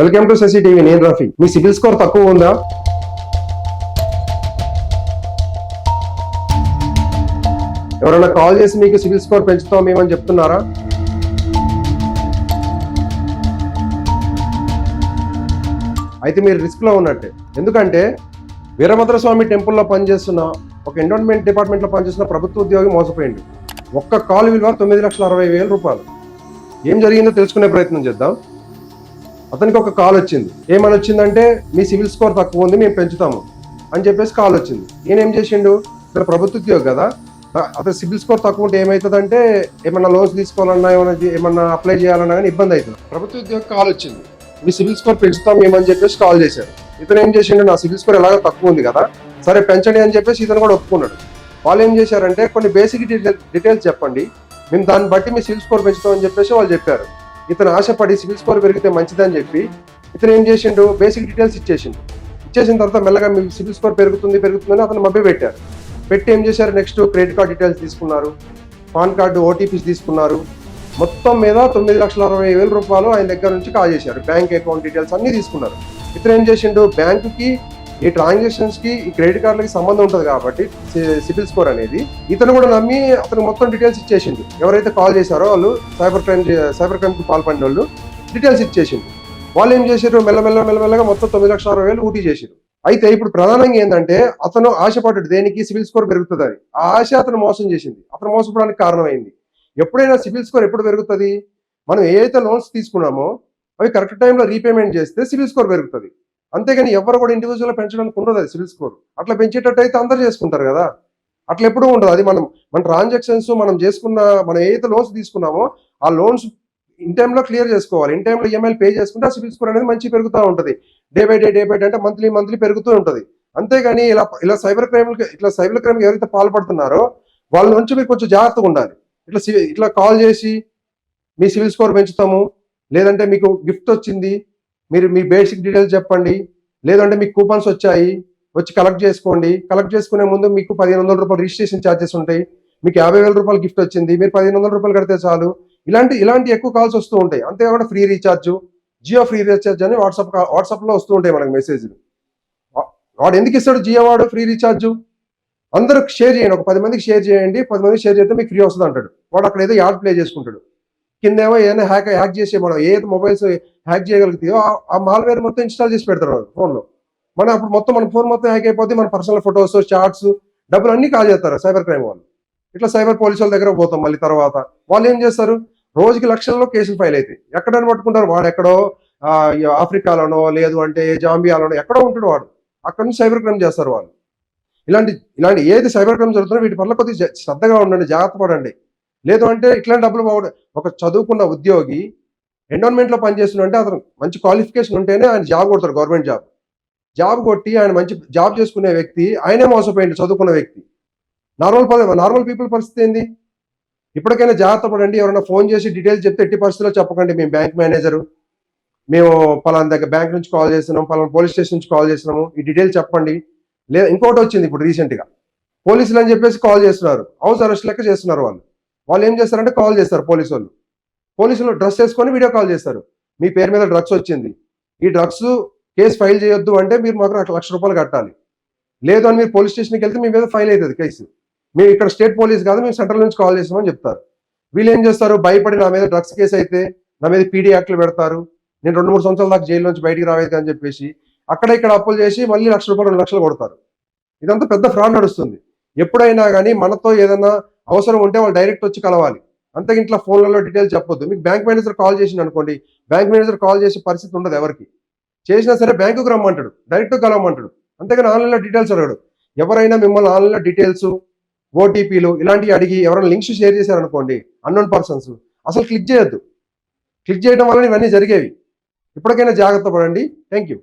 Welcome to Shashi TV నేను రఫీ. మీ CIBIL score తక్కువ ఉందా? ఎవరైనా కాల్ చేసి మీకు సిబిల్ స్కోర్ పెంచుతాం మేమని చెప్తున్నారా? అయితే మీరు రిస్క్లో ఉన్నట్టే. ఎందుకంటే వీరభద్రస్వామి టెంపుల్లో పనిచేస్తున్న ఒక ఎండోన్మెంట్ డిపార్ట్మెంట్లో పనిచేస్తున్న ప్రభుత్వ ఉద్యోగి మోసపోయింది ఒక్క కాల్ విలువ తొమ్మిది లక్షల అరవై వేల రూపాయలు. ఏం జరిగిందో తెలుసుకునే ప్రయత్నం చేద్దాం. అతనికి ఒక కాల్ వచ్చింది. ఏమని వచ్చిందంటే మీ సివిల్ స్కోర్ తక్కువ ఉంది మేము పెంచుతాము. అని చెప్పేసి కాల్ వచ్చింది. నేనేం చేసిండు? ఇక్కడ ప్రభుత్వ ఉద్యోగి కదా అతను అతని స్కోర్ తక్కువ ఉంటే ఏమవుతుందంటే ఏమన్నా లోన్స్ తీసుకోవాలన్నా ఏమన్నా ఏమన్నా అప్లై చేయాలన్నా కానీ ఇబ్బంది అవుతుంది ప్రభుత్వ ఉద్యోగం కాల్ వచ్చింది. మీ సిబిల్ స్కోర్ పెంచుతాం ఏమని చెప్పేసి కాల్ చేశారు. ఇతను ఏం చేసిండు? నా సిబిల్ స్కోర్ ఎలాగో తక్కువ ఉంది కదా సరే పెంచండి అని చెప్పేసి ఇతను కూడా ఒప్పుకున్నాడు. వాళ్ళు ఏం చేశారంటే కొన్ని బేసిక్ డీటెయిల్స్ చెప్పండి. మేము దాన్ని బట్టి మీ సిబిల్ స్కోర్ పెంచుతామని చెప్పేసి వాళ్ళు చెప్పారు. ఇతను ఆశపడి సివిల్ స్కోర్ పెరిగితే మంచిదని చెప్పి ఇతను ఏం చేసిండు? బేసిక్ డీటెయిల్స్ ఇచ్చేసిండు. ఇచ్చేసిన తర్వాత మెల్లగా మీ సివిల్ స్కోర్ పెరుగుతుంది పెరుగుతుందని అతను మభ్య పెట్టారు. పెట్టి ఏం చేశారు? నెక్స్ట్ క్రెడిట్ కార్డ్ డీటెయిల్స్ తీసుకున్నారు పాన్ కార్డు ఓటీపీస్ తీసుకున్నారు. మొత్తం మీద తొమ్మిది లక్షల అరవై వేల రూపాయలు ఆయన దగ్గర నుంచి కాల్ చేశారు బ్యాంక్ అకౌంట్ డీటెయిల్స్ అన్నీ తీసుకున్నారు. ఇతను ఏం చేసిండు? బ్యాంకుకి ఈ ట్రాన్సాక్షన్స్కి ఈ క్రెడిట్ కార్డులకి సంబంధం ఉంటుంది కాబట్టి సిబిల్ స్కోర్ అనేది. ఇతను కూడా నమ్మి అతను మొత్తం డీటెయిల్స్ ఇచ్చేసింది ఎవరైతే కాల్ చేశారో వాళ్ళు సైబర్ క్రైమ్ సైబర్ క్రైమ్కి పాల్పడిన వాళ్ళు డీటెయిల్స్ ఇచ్చేసింది వాళ్ళు ఏం చేశారు? మెల్లమెల్ల మెల్లమెల్లగా మొత్తం తొమ్మిది లక్షల అరవై వేలు ఊటీ చేశారు అయితే ఇప్పుడు ప్రధానంగా ఏంటంటే అతను ఆశపడ్డాడు దేనికి? సిబిల్ స్కోర్ పెరుగుతుందని. ఆ ఆశ అతను మోసం చేసింది. అతను మోసపోవడానికి కారణమైంది. ఎప్పుడైనా సిబిల్ స్కోర్ ఎప్పుడు పెరుగుతుంది? మనం ఏదైతే లోన్స్ తీసుకున్నామో అవి కరెక్ట్ టైంలో రీపేమెంట్ చేస్తే సిబిల్ స్కోర్ పెరుగుతుంది. అంతేగాని ఎవరు కూడా ఇండివిజువల్ పెంచడానికి ఉండదు అది సివిల్ స్కోర్. అట్లా పెంచేటట్టు అయితే అందరు చేసుకుంటారు కదా. అట్లా ఎప్పుడూ ఉండదు. అది మనం మన ట్రాన్సాక్షన్స్ మనం చేసుకున్న మనం ఏదైతే లోన్స్ తీసుకున్నామో ఆ లోన్స్ ఇన్ టైంలో క్లియర్ చేసుకోవాలి. ఇన్ టైంలో ఈఎంఐలు పే చేసుకుంటే ఆ సివిల్ స్కోర్ అనేది మంచి పెరుగుతూ ఉంటుంది. Day by day day by day అంటే మంత్లీ మంత్లీ పెరుగుతూ ఉంటుంది. అంతేగాని ఇలా ఇలా సైబర్ క్రైమ్కి ఇట్లా సైబర్ క్రైమ్ ఎవరైతే పాల్పడుతున్నారో వాళ్ళ నుంచి మీరు కొంచెం జాగ్రత్తగా ఉండాలి. ఇట్లా సి- ఇట్లా కాల్ చేసి మీ సివిల్ స్కోర్ పెంచుతాము. లేదంటే మీకు గిఫ్ట్ వచ్చింది. మీరు మీ బేసిక్ డీటెయిల్స్ చెప్పండి. లేదంటే మీకు కూపన్స్ వచ్చాయి వచ్చి కలెక్ట్ చేసుకోండి. కలెక్ట్ చేసుకునే ముందు మీకు పదిహేను వందల రూపాయలు రిజిస్ట్రేషన్ ఛార్జెస్ ఉంటాయి. మీకు యాభై వేల రూపాయలు గిఫ్ట్ వచ్చింది. మీరు పదిహేను వందల రూపాయలు కడితే చాలు. ఇలాంటి ఇలాంటి ఎక్కువ కాల్స్ వస్తూ ఉంటాయి. అంతేకాకుండా free recharge Jio free recharge అని వాట్సాప్ వాట్సాప్లో వస్తూ ఉంటాయి మనకి మెసేజ్లు వాడు ఎందుకు ఇస్తాడు జియో వాడు ఫ్రీ రీఛార్జ్ అందరూ షేర్ చేయండి. ఒక పది మందికి షేర్ చేయండి. పది మందికి షేర్ చేస్తే మీకు ఫ్రీ వస్తుంది అంటాడు వాడు అక్కడ ఏదో యాడ్ ప్లే చేసుకుంటాడు. కిందేమో ఏమైనా హ్యాక్ హ్యాక్ చేసే మనం ఏ మొబైల్స్ హ్యాక్ చేయగలుగుతాయో ఆ- మాల్వేర్ మొత్తం ఇన్స్టాల్ చేసి పెడతారు ఫోన్లో మనం అప్పుడు మొత్తం మన ఫోన్ మొత్తం హ్యాక్ అయిపోతే మన పర్సనల్ ఫొటోస్ చాట్స్ డబ్బులు అన్ని కాల్ చేస్తారు సైబర్ క్రైమ్ వాళ్ళు. ఇట్లా సైబర్ పోలీసు వాళ్ళ దగ్గర పోతాం మళ్ళీ తర్వాత. వాళ్ళు ఏం చేస్తారు? రోజుకి లక్షల్లో కేసులు ఫైల్ అవుతాయి. ఎక్కడని పట్టుకుంటారు? వాడు ఎక్కడో ఆఫ్రికాలోనో లేదు అంటే జాంబియాలోనో ఎక్కడో ఉంటాడు వాడు. అక్కడ నుంచి సైబర్ క్రైమ్ చేస్తారు వాళ్ళు. ఇలాంటి ఇలాంటి ఏది సైబర్ క్రైమ్ జరుగుతుందో వీటి పట్ల కొద్దిగా శ్రద్ధగా ఉండండి జాగ్రత్త పడండి. లేదు అంటే ఇట్లాంటి డబ్బులు పోవడం ఒక చదువుకున్న ఉద్యోగి ఎండోన్మెంట్లో పనిచేస్తున్నా అంటే అతను మంచి క్వాలిఫికేషన్ ఉంటేనే ఆయన జాబ్ కొడతాడు గవర్నమెంట్ జాబ్ జాబ్ కొట్టి ఆయన మంచి జాబ్ చేసుకునే వ్యక్తి ఆయనే మోసపోయింది చదువుకున్న వ్యక్తి. నార్మల్ నార్మల్ పీపుల్ పరిస్థితి ఏంది? ఇప్పటికైనా జాగ్రత్త పడండి ఎవరైనా ఫోన్ చేసి డీటెయిల్స్ చెప్తే ఎట్టి పరిస్థితుల్లో చెప్పకండి. మేము బ్యాంక్ మేనేజరు మేము పలానా దగ్గర బ్యాంక్ నుంచి కాల్ చేస్తున్నాం పలానా పోలీస్ స్టేషన్ నుంచి కాల్ చేస్తున్నాము ఈ డీటెయిల్స్ చెప్పండి. లేదా ఇంకోటి వచ్చింది ఇప్పుడు రీసెంట్గా పోలీసులు అని చెప్పేసి కాల్ చేస్తున్నారు. హౌస్ అరెస్ట్ లెక్క చేస్తున్నారు వాళ్ళు. వాళ్ళు ఏం చేస్తారంటే కాల్ చేస్తారు పోలీసు వాళ్ళు. పోలీసులు డ్రస్ చేసుకొని వీడియో కాల్ చేస్తారు. మీ పేరు మీద డ్రగ్స్ వచ్చింది. ఈ డ్రగ్స్ కేసు ఫైల్ చేయొద్దు అంటే మీరు మాకు లక్ష రూపాయలు కట్టాలి. లేదు అని మీరు పోలీస్ స్టేషన్కి వెళ్తే మీ మీద ఫైల్ అవుతుంది కేసు. మేము ఇక్కడ స్టేట్ పోలీస్ కాదు మేము సెంట్రల్ నుంచి కాల్ చేస్తామని చెప్తారు. వీళ్ళు ఏం చేస్తారు? భయపడి నా మీద డ్రగ్స్ కేసు అయితే నా మీద పీడీ యాక్ట్లు పెడతారు. నేను రెండు మూడు సంవత్సరాల దాకా జైలు నుంచి బయటికి రావేది అని చెప్పేసి అక్కడ ఇక్కడ అప్పులు చేసి మళ్ళీ లక్ష రూపాయలు రెండు లక్షలు కొడతారు. ఇదంతా పెద్ద ఫ్రాడ్ నడుస్తుంది. ఎప్పుడైనా కానీ మనతో ఏదైనా అవసరం ఉంటే వాళ్ళు డైరెక్ట్ వచ్చి కలవాలి. అంతే ఇంట్లో ఫోన్లలో డీటెయిల్స్ చెప్పొద్దు. మీకు బ్యాంక్ మేనేజర్ కాల్ చేసింది అనుకోండి బ్యాంక్ మేనేజర్ కాల్ చేసే పరిస్థితి ఉండదు ఎవరికి. చేసినా సరే బ్యాంకుకు రమ్మంటాడు డైరెక్ట్ కలవమంటాడు. అంతేగాని ఆన్లైన్లో డీటెయిల్స్ అడగడు. ఎవరైనా మిమ్మల్ని ఆన్లైన్లో డీటెయిల్స్ ఓటీపీలు ఇలాంటివి అడిగి ఎవరైనా లింక్స్ షేర్ చేశారనుకోండి అన్నోన్ పర్సన్స్ అసలు క్లిక్ చేయొద్దు. క్లిక్ చేయడం వల్ల ఇవన్నీ జరిగేవి. ఇప్పటికైనా జాగ్రత్త పడండి. Thank you